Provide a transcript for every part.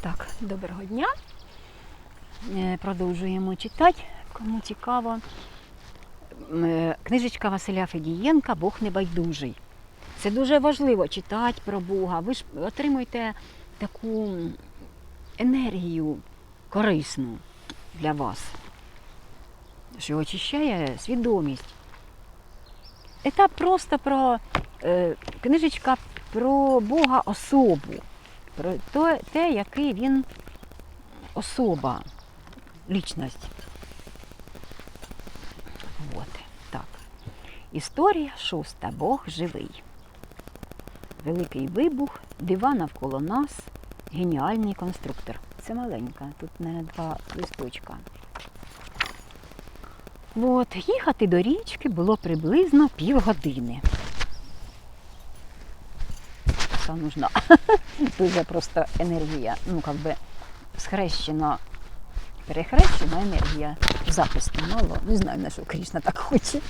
Так, доброго дня. Е, Продовжуємо читати. Кому цікаво. Е, Книжечка Василя Федієнка Бог небайдужий. Це дуже важливо читати про Бога. Ви ж отримуєте таку енергію корисну для вас, що очищає свідомість. Це просто про е, книжечка про Бога особу, про те, який він особа, лічність. От, так. Історія шоста. Бог живий. Великий вибух, дива навколо нас, геніальний конструктор. Це маленька, тут не два листочка. От, їхати до річки було приблизно півгодини. Це нужна. Дуже просто енергія, ну, как би схрещена, перехрещена енергія. Запису мало. Не знаю, на що Крішна так хоче.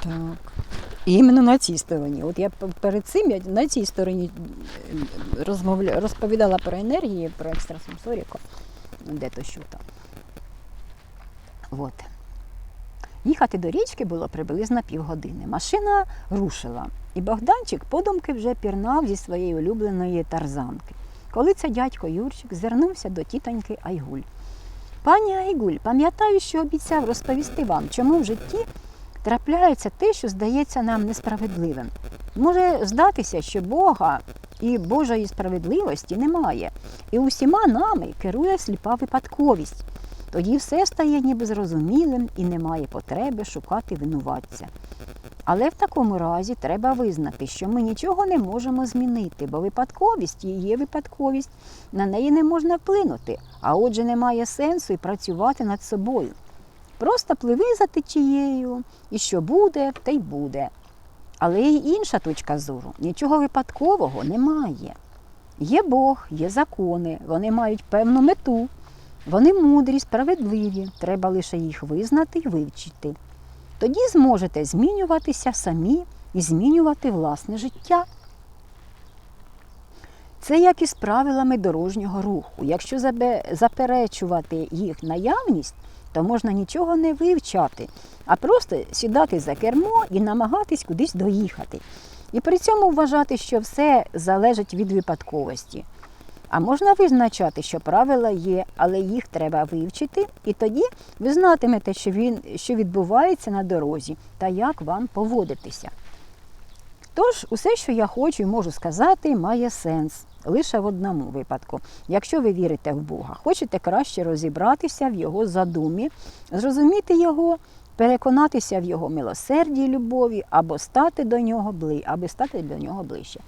Так. І іменно на цій стороні. От я перед цим я на цій стороні розмовля... розповідала про енергії, про екстрасенсоріку, де то що там. От. Їхати до річки було приблизно півгодини. Машина рушила, і Богданчик подумки вже пірнав зі своєї улюбленої тарзанки. Коли це дядько Юрчик звернувся до тітоньки Айгуль. Пані Айгуль, пам'ятаю, що обіцяв розповісти вам, чому в житті трапляється те, що здається нам несправедливим. Може здатися, що Бога і Божої справедливості немає, і усіма нами керує сліпа випадковість. Тоді все стає ніби зрозумілим і немає потреби шукати винуватця. Але в такому разі треба визнати, що ми нічого не можемо змінити, бо випадковість є випадковість, на неї не можна вплинути, а отже немає сенсу і працювати над собою. Просто пливи за течією, і що буде, те й буде. Але й інша точка зору. Нічого випадкового немає. Є Бог, є закони, вони мають певну мету. Вони мудрі, справедливі, треба лише їх визнати і вивчити. Тоді зможете змінюватися самі і змінювати власне життя. Це як із правилами дорожнього руху. Якщо заперечувати їх наявність, то можна нічого не вивчати, а просто сідати за кермо і намагатись кудись доїхати. І при цьому вважати, що все залежить від випадковості. А можна визначати, що правила є, але їх треба вивчити, і тоді ви знатимете, що, він, що відбувається на дорозі та як вам поводитися. Тож, усе, що я хочу і можу сказати, має сенс лише в одному випадку. Якщо ви вірите в Бога, хочете краще розібратися в Його задумі, зрозуміти Його, переконатися в Його милосерді любові, або стати до нього аби стати до нього ближче.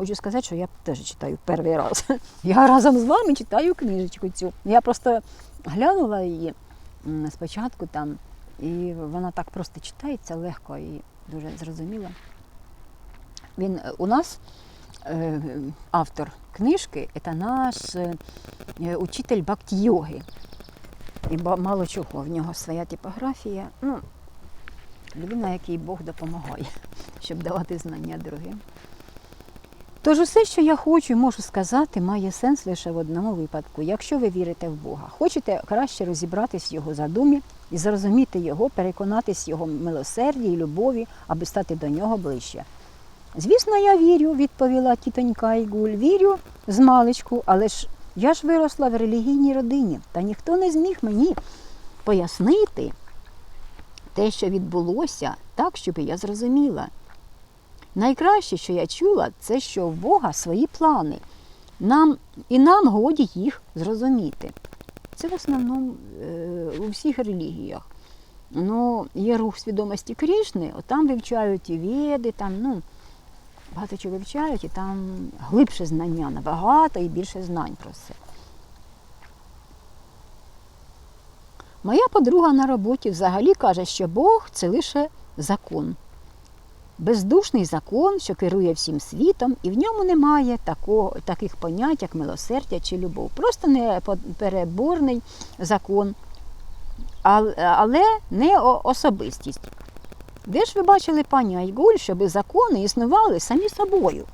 Хочу сказати, що я теж читаю перший раз. Я разом з вами читаю книжечку цю. Я просто глянула її спочатку там, і вона так просто читається легко і дуже зрозуміла. Він е, у нас е, автор книжки це наш е, учитель бакті-йоги. І мало чого, в нього своя типографія. Ну, людина, якій Бог допомагає, щоб давати знання другим. Тож усе, що я хочу і можу сказати, має сенс лише в одному випадку. Якщо ви вірите в Бога, хочете краще розібратись в Його задумі і зрозуміти Його, переконатись Його милосерді і любові, аби стати до нього ближче. Звісно, я вірю, відповіла тітонька Ігуль. Вірю з маличку, але ж я ж виросла в релігійній родині, та ніхто не зміг мені пояснити те, що відбулося, так, щоб я зрозуміла. Найкраще, що я чула, це що в Бога свої плани. Нам, і нам годі їх зрозуміти. Це в основному е, у всіх релігіях. Ну, є рух свідомості Крішни, там вивчають і веди, там, ну, багато чого вивчають, і там глибше знання, набагато і більше знань про це. Моя подруга на роботі взагалі каже, що Бог це лише закон. Бездушний закон, що керує всім світом, і в ньому немає такого, таких понять, як милосердя чи любов. Просто непереборний закон, але не особистість. Де ж ви бачили, пані Айгуль, щоби закони існували самі собою?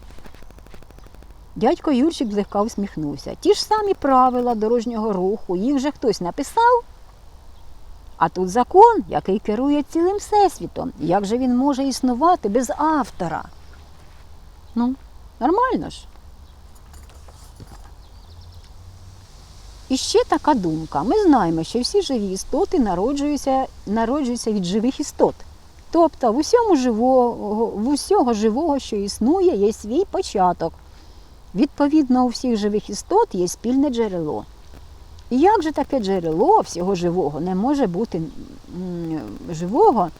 Дядько Юрчик злегка усміхнувся. Ті ж самі правила дорожнього руху, їх вже хтось написав. А тут закон, який керує цілим всесвітом. Як же він може існувати без автора? Ну, нормально ж. І ще така думка. Ми знаємо, що всі живі істоти народжуються, народжуються від живих істот. Тобто в усьому живого, в усього живого, що існує, є свій початок. Відповідно, у всіх живих істот є спільне джерело. І як же таке джерело всього живого не може бути живого,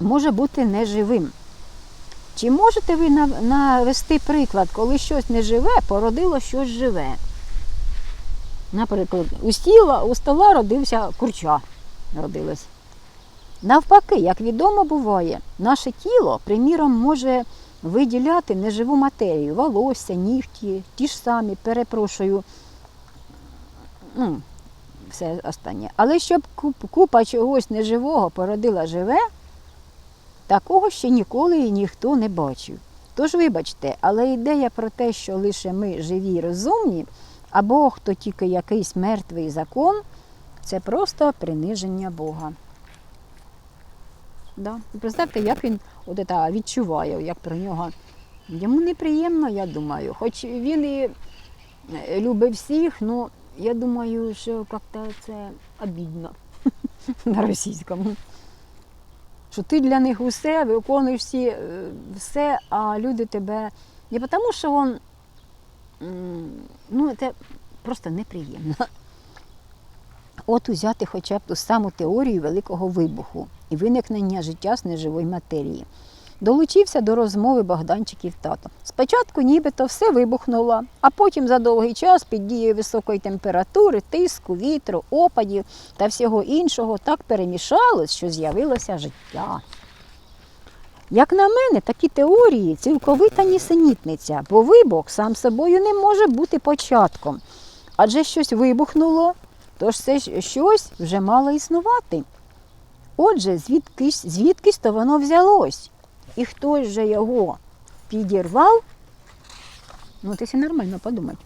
може бути неживим? Чи можете ви навести приклад, коли щось неживе породило щось живе? Наприклад, у стіла, у стола родився курча. Родилось. Навпаки, як відомо буває, наше тіло, приміром, може виділяти неживу матерію, волосся, нігті, ті ж самі, перепрошую, ну, все останнє. Але щоб купа чогось неживого породила живе, такого ще ніколи і ніхто не бачив. Тож, вибачте, але ідея про те, що лише ми живі і розумні, а Бог то тільки якийсь мертвий закон, це просто приниження Бога. Да. Представте, як він от это відчуває, як про нього. Йому неприємно, я думаю. Хоч він і е, любить всіх, ну я думаю, що як-то це обідно на російському. Що ти для них усе, виконуєш всі, е, все, а люди тебе. Не тому, що він, ну, це просто неприємно. От узяти хоча б ту саму теорію Великого вибуху і виникнення життя з неживої матерії. Долучився до розмови Богданчиків тато. Спочатку нібито все вибухнуло, а потім за довгий час під дією високої температури, тиску, вітру, опадів та всього іншого так перемішалось, що з'явилося життя. Як на мене, такі теорії цілковита нісенітниця, бо вибух сам собою не може бути початком. Адже щось вибухнуло, тож це щось вже мало існувати. Отже, звідкись, звідкись то воно взялось. І хтось же його підірвав, ну це нормально подумати.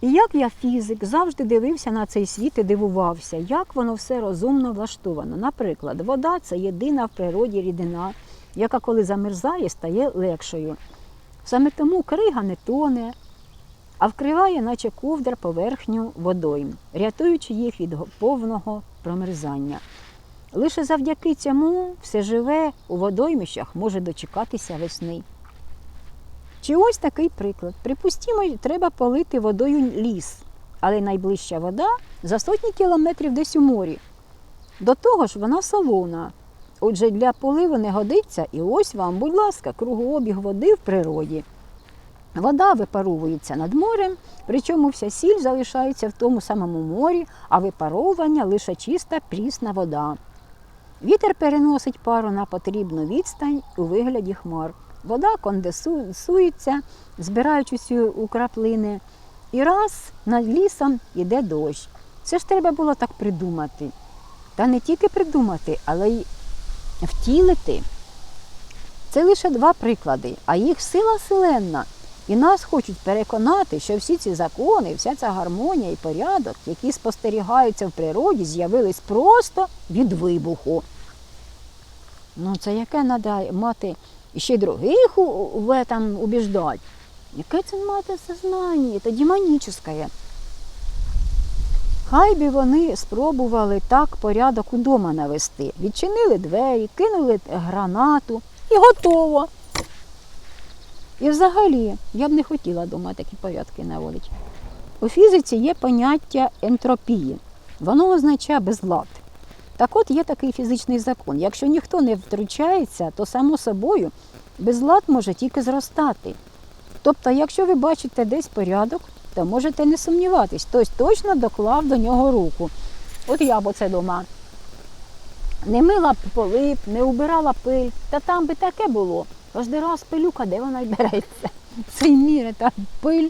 І як я фізик завжди дивився на цей світ і дивувався, як воно все розумно влаштовано. Наприклад, вода це єдина в природі рідина, яка коли замерзає, стає легшою. Саме тому крига не тоне, а вкриває, наче ковдра поверхню водойм, рятуючи їх від повного промерзання. Лише завдяки цьому все живе у водоймищах може дочекатися весни. Чи ось такий приклад. Припустімо, треба полити водою ліс, але найближча вода за сотні кілометрів десь у морі. До того ж, вона солона. Отже, для поливу не годиться, і ось вам, будь ласка, кругообіг води в природі. Вода випаровується над морем, причому вся сіль залишається в тому самому морі, а випаровування лише чиста прісна вода. Вітер переносить пару на потрібну відстань у вигляді хмар. Вода конденсується, збираючись у краплини, і раз над лісом йде дощ. Це ж треба було так придумати. Та не тільки придумати, але й втілити. Це лише два приклади, а їх сила селенна. І нас хочуть переконати, що всі ці закони, вся ця гармонія і порядок, які спостерігаються в природі, з'явились просто від вибуху. Ну, це яке треба мати ще других в этом убіждати? Яке це мати сознання? Це демонічне. Хай би вони спробували так порядок удома навести. Відчинили двері, кинули гранату і готово. І взагалі, я б не хотіла вдома такі порядки наводити. У фізиці є поняття ентропії. Воно означає безлад. Так от є такий фізичний закон. Якщо ніхто не втручається, то само собою безлад може тільки зростати. Тобто, якщо ви бачите десь порядок, то можете не сумніватись, хтось точно доклав до нього руку. От я б оце дома. Не мила б поли, не убирала пиль, та там би таке було. Кожен раз пилюка, де вона й береться. Цей мір, та пиль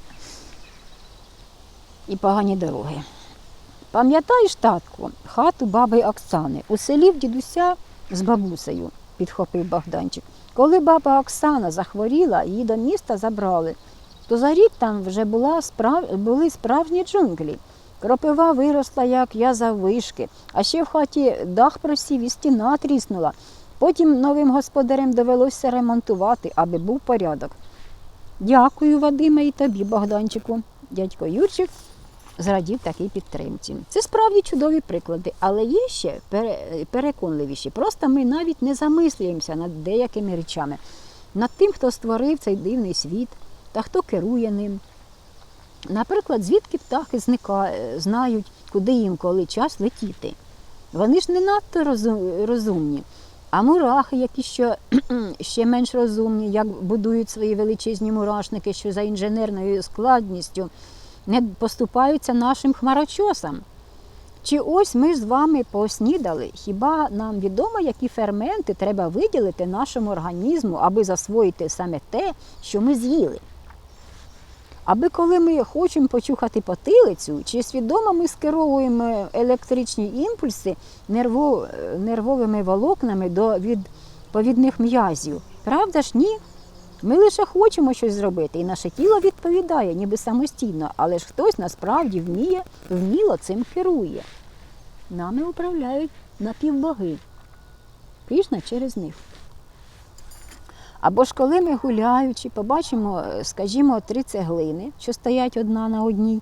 і погані дороги. Пам'ятаєш, татку, хату баби Оксани у селі в дідуся з бабусею, підхопив Богданчик. Коли баба Оксана захворіла, її до міста забрали, то за рік там вже була справ... були справжні джунглі. Кропива виросла, як я заввишки, а ще в хаті дах просів і стіна тріснула. Потім новим господарям довелося ремонтувати, аби був порядок. Дякую, Вадиме, і тобі, Богданчику. Дядько Юрчик зрадів такій підтримці. Це справді чудові приклади, але є ще переконливіші. Просто ми навіть не замислюємося над деякими речами, над тим, хто створив цей дивний світ та хто керує ним. Наприклад, звідки птахи зника... знають, куди їм коли час летіти. Вони ж не надто розумні. А мурахи, які що ще менш розумні, як будують свої величезні мурашники, що за інженерною складністю не поступаються нашим хмарочосам. Чи ось ми з вами поснідали? Хіба нам відомо, які ферменти треба виділити нашому організму, аби засвоїти саме те, що ми з'їли? Аби коли ми хочемо почухати потилицю, чи свідомо ми скеровуємо електричні імпульси нервовими волокнами до відповідних м'язів. Правда ж ні? Ми лише хочемо щось зробити, і наше тіло відповідає, ніби самостійно, але ж хтось насправді вміє, вміло цим керує. Нами управляють напівбоги. Крішна через них. Або ж коли ми гуляючи, побачимо, е, скажімо, три цеглини, що стоять одна на одній,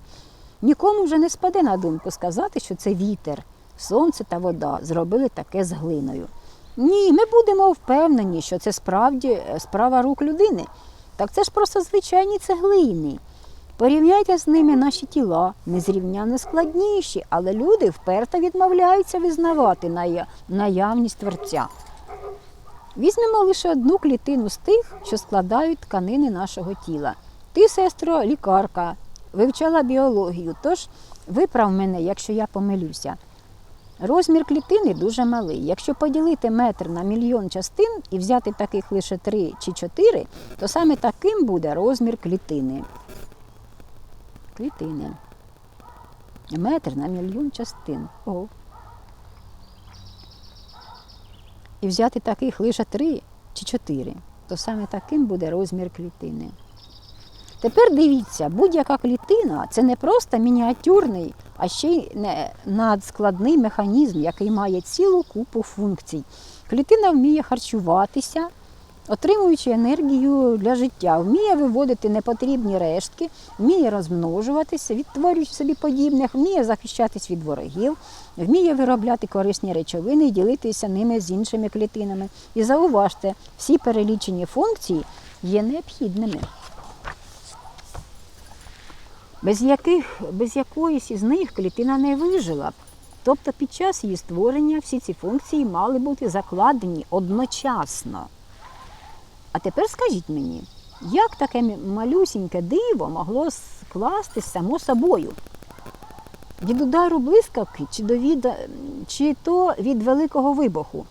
нікому вже не спаде на думку сказати, що це вітер, сонце та вода зробили таке з глиною. Ні, ми будемо впевнені, що це справді е, справа рук людини. Так це ж просто звичайні цеглини. Порівняйте з ними наші тіла, незрівняно складніші, але люди вперто відмовляються визнавати наявність творця. Візьмемо лише одну клітину з тих, що складають тканини нашого тіла. Ти, сестро, лікарка, вивчала біологію, тож виправ мене, якщо я помилюся. Розмір клітини дуже малий. Якщо поділити метр на мільйон частин і взяти таких лише три чи чотири, то саме таким буде розмір клітини. Клітини. Метр на мільйон частин. Ого. І взяти таких лише три чи чотири, то саме таким буде розмір клітини. Тепер дивіться, будь-яка клітина це не просто мініатюрний, а ще й надскладний механізм, який має цілу купу функцій. Клітина вміє харчуватися, отримуючи енергію для життя, вміє виводити непотрібні рештки, вміє розмножуватися, відтворюючи собі подібних, вміє захищатись від ворогів, вміє виробляти корисні речовини і ділитися ними з іншими клітинами. І зауважте, всі перелічені функції є необхідними без, яких, без якоїсь із них клітина не вижила б. Тобто під час її створення всі ці функції мали бути закладені одночасно. А тепер скажіть мені, як таке малюсіньке диво могло скластись само собою? Від удару блискавки чи, до від... чи то від великого вибуху?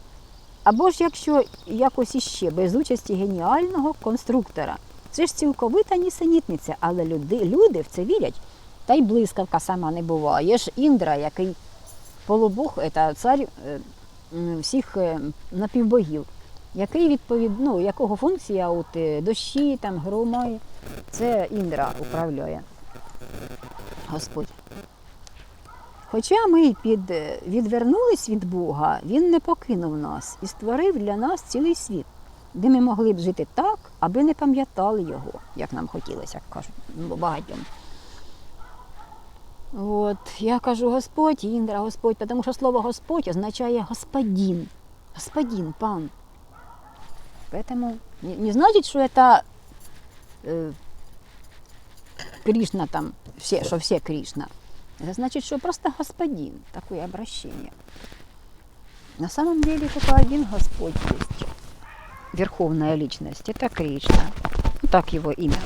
Або ж якщо якось іще без участі геніального конструктора. Це ж цілковита нісенітниця, але люди, люди в це вірять. Та й блискавка сама не буває. Є ж Індра, який полубог, це цар е, всіх е, напівбогів, який відповід, ну, якого функція от, е, дощі, там, громи, це Індра управляє. Господь. Хоча ми під, відвернулись від Бога, Він не покинув нас і створив для нас цілий світ, де ми могли б жити так, аби не пам'ятали його, як нам хотілося, як кажуть ну, багатьом. От, я кажу Господь, Індра, Господь, тому що слово Господь означає господин, господин, пан. Поэтому не, не значит, что это э, Кришна там, все, что все Кришна. Это значит, что просто господин, такое обращение. На самом деле только один Господь есть, Верховная личность, это Кришна. Ну, так его имя.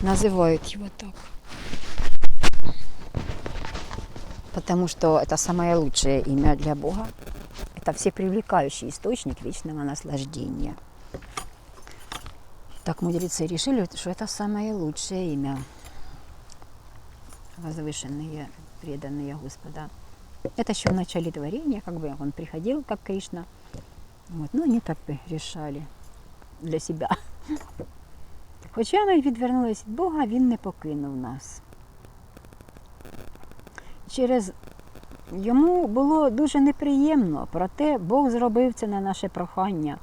Называют его так. Потому что это самое лучшее имя для Бога. Это всепривлекающий источник вечного наслаждения. Так мудрецы решили, что это самое лучшее имя. Возвышенные, преданные Господа. Это еще в начале творения, как бы он приходил, как Кришна. Вот, ну, они так бы решали. для себе. Хоча ми відвернулися від Бога, Він не покинув нас. Через йому було дуже неприємно, проте Бог зробив це на наше прохання.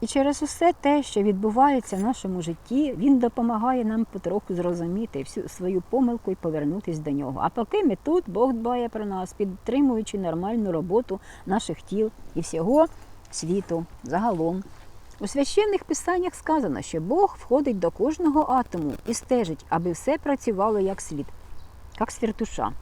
І через усе те, що відбувається в нашому житті, він допомагає нам потроху зрозуміти всю свою помилку і повернутися до нього. А поки ми тут, Бог дбає про нас, підтримуючи нормальну роботу наших тіл і всього світу загалом. У священних писаннях сказано, що Бог входить до кожного атому і стежить, аби все працювало як слід, як свіртуша.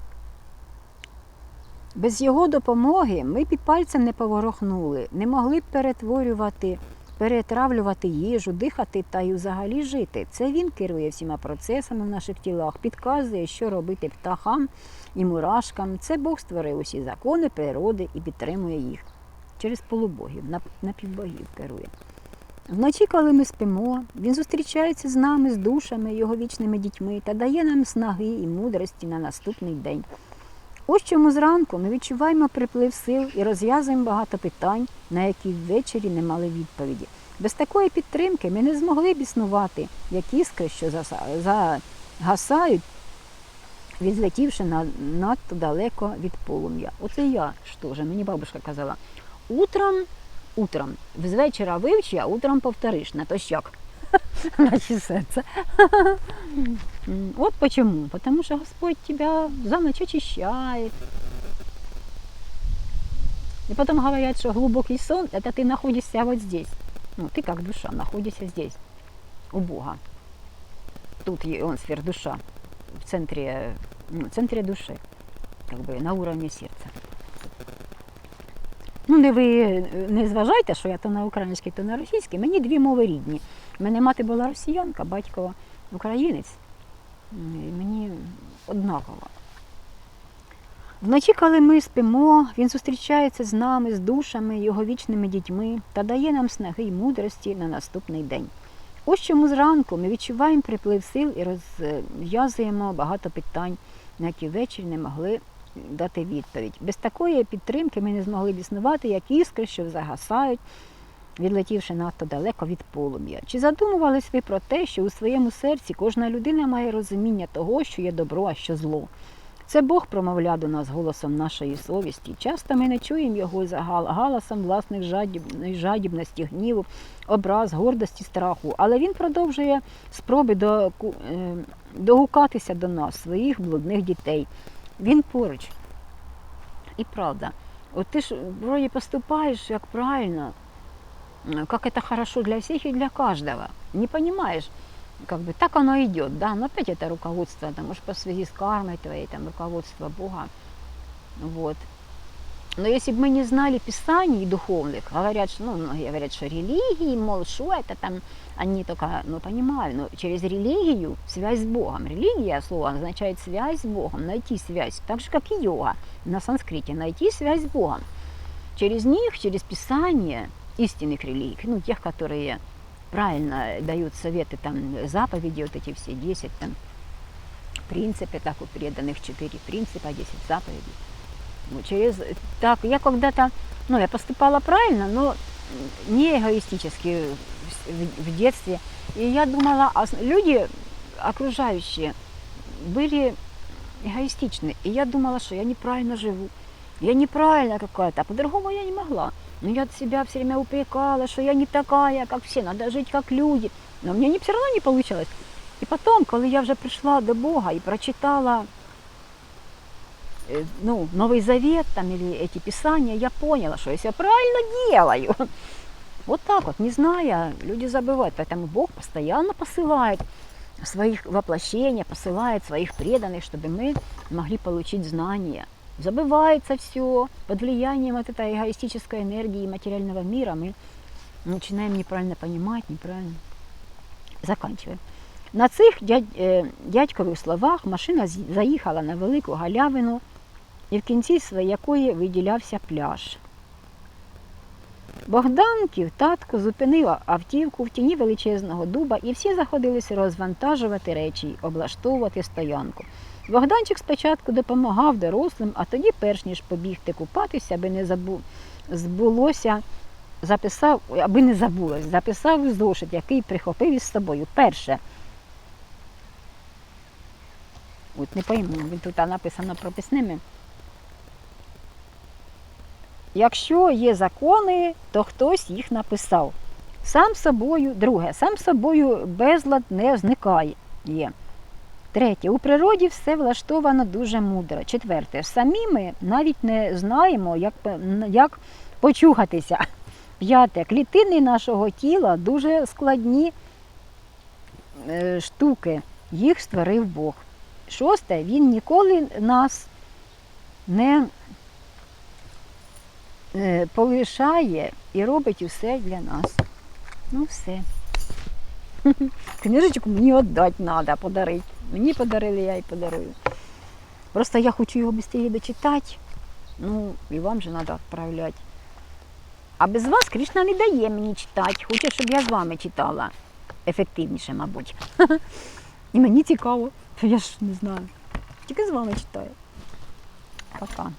Без його допомоги ми під пальцем не поворохнули, не могли б перетворювати, перетравлювати їжу, дихати та й взагалі жити. Це він керує всіма процесами в наших тілах, підказує, що робити птахам і мурашкам. Це Бог створив усі закони природи і підтримує їх через полубогів, напівбогів керує. Вночі, коли ми спимо, він зустрічається з нами, з душами, його вічними дітьми та дає нам снаги і мудрості на наступний день. Ось чому зранку ми відчуваємо приплив сил і розв'язуємо багато питань, на які ввечері не мали відповіді. Без такої підтримки ми не змогли б існувати, як іскри, що загасають, відлетівши на, надто далеко від полум'я. Оце я що ж, мені бабушка казала, утром, утром, з вечора вивчи, а утром повториш, на то як. Наче серце. М, Вот почему. Потому что Господь тебя за ночь очищает. И потом говорят, что глубокий сон, это ты находишься вот здесь. Ну, ты как душа находишься здесь, у Бога. Тут и он сфер душа, в центре, ну, в центре души, как бы на уровне сердца. Ну, не ви не зважайте, що я то на українській, то на російській. Мені дві мови рідні. У мене мати була росіянка, батько українець. І мені однаково. Вночі, коли ми спимо, він зустрічається з нами, з душами, його вічними дітьми та дає нам снаги й мудрості на наступний день. Ось чому зранку ми відчуваємо приплив сил і розв'язуємо багато питань, на які ввечері не могли дати відповідь. Без такої підтримки ми не змогли б існувати, як іскри, що загасають, відлетівши надто далеко від полум'я. Чи задумувались ви про те, що у своєму серці кожна людина має розуміння того, що є добро, а що зло? Це Бог промовляє до нас голосом нашої совісті. Часто ми не чуємо його за галасом власних жадіб... жадібності, гніву, образ, гордості, страху. Але він продовжує спроби доку- е, догукатися до нас, своїх блудних дітей. Він поруч. І правда. От ти ж вроді поступаєш як правильно, как это хорошо для всех и для каждого. Не понимаешь, как бы так оно идет, да, но опять это руководство, там, может, по связи с кармой твоей, там, руководство Бога, вот. Но если бы мы не знали писаний духовных, говорят, что, ну, многие говорят, что религии, мол, что это там, они только, ну, понимаю, но через религию связь с Богом. Религия, слово, означает связь с Богом, найти связь, так же, как и йога на санскрите, найти связь с Богом. Через них, через Писание истинных религий, ну, тех, которые правильно дают советы, там, заповеди, вот эти все 10, там, принципы, так у преданных 4 принципа, 10 заповедей. Ну, через, так, я когда-то, ну, я поступала правильно, но не эгоистически в, в- в детстве. И я думала, а с- люди окружающие были эгоистичны. И я думала, что я неправильно живу. Я неправильная какая-то, а по-другому я не могла. Но я от себя все время упрекала, что я не такая, как все, надо жить как люди. Но мне не, все равно не получалось. І потім, коли я вже прийшла до Бога і прочитала э, ну, Новый Завет там, или эти писания, я поняла, что я все правильно делаю. Вот так вот, не зная, люди забывают. Поэтому Бог постоянно посылает своих воплощения, посылает своих преданных, чтобы мы могли получить знания. Забывается все под влиянием вот этой эгоистической энергии материального мира. Мы начинаем неправильно понимать, неправильно заканчиваем. На цих дядь, е, дядькових словах машина з- заїхала на велику галявину, і в кінці своєї якої виділявся пляж. Богданків татко зупинив автівку в тіні величезного дуба, і всі заходилися розвантажувати речі й облаштовувати стоянку. Богданчик спочатку допомагав дорослим, а тоді, перш ніж побігти купатися, аби не забу... збулося записав, аби не забулось, записав зошит, який прихопив із собою. Перше. От не пойму, він тут написано прописними. Якщо є закони, то хтось їх написав. Сам собою, друге, сам собою безлад не зникає. Третє, у природі все влаштовано дуже мудро. Четверте, самі ми навіть не знаємо, як, як почухатися. П'яте, клітини нашого тіла дуже складні е, штуки. Їх створив Бог. Шосте, він ніколи нас не полишає і робить усе для нас. Ну все. Книжечку мені віддати треба, подарити. Мені подарили, я й подарую. Просто я хочу його швидше дочитати. Ну, і вам же треба відправляти. А без вас Кришна не дає мені читати. Хоче, щоб я з вами читала. Ефективніше, мабуть. І мені цікаво. Я ж не знаю. Тільки з вами читаю. Пока.